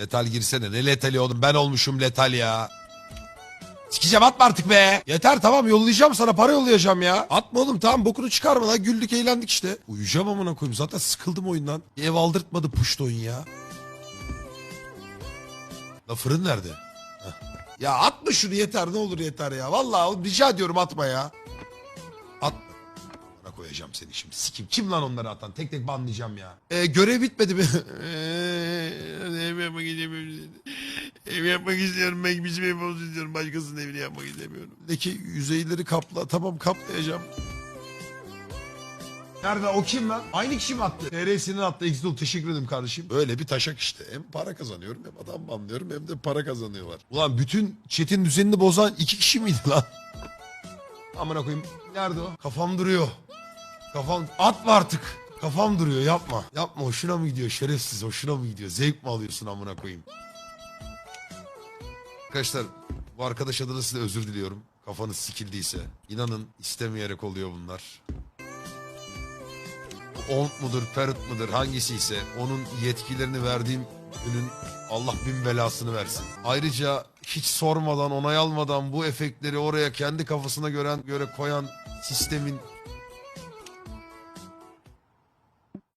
Letal girsene. Ne letali oğlum ben olmuşum letal ya. Sikeceğim atma artık be. Yeter tamam yollayacağım sana para yollayacağım ya. Atma oğlum tamam bokunu çıkarma lan güldük eğlendik işte. Uyuyacağım amına koyayım zaten sıkıldım oyundan. Ev aldırtmadı puşt oyun ya. La fırın nerede? Heh. Ya atma şunu yeter ne olur yeter ya. Vallahi oğlum rica ediyorum atma ya. At. Bana koyacağım seni şimdi. Sikim. Kim lan onları atan? Tek tek banlayacağım ya. Ee, görev bitmedi mi? Ev yapmak istemiyorum. Ev yapmak istiyorum. Ben bizim ev olsun istiyorum. Başkasının evini yapmak istemiyorum. Deki yüzeyleri kapla. Tamam kaplayacağım. Nerede o kim lan? Aynı kişi mi attı? TR'sinin attı. Exdol teşekkür ederim kardeşim. Böyle bir taşak işte. Hem para kazanıyorum hem adam banlıyorum hem de para kazanıyorlar. Ulan bütün chat'in düzenini bozan iki kişi miydi lan? Amına koyayım. Nerede o? Kafam duruyor. Kafam atma artık. Kafam duruyor yapma. Yapma hoşuna mı gidiyor şerefsiz hoşuna mı gidiyor? Zevk mi alıyorsun amına koyayım? Arkadaşlar bu arkadaş adına size özür diliyorum. Kafanız sikildiyse. İnanın istemeyerek oluyor bunlar. Ont mudur, Perut mudur hangisi ise onun yetkilerini verdiğim günün Allah bin belasını versin. Ayrıca hiç sormadan, onay almadan bu efektleri oraya kendi kafasına gören, göre koyan sistemin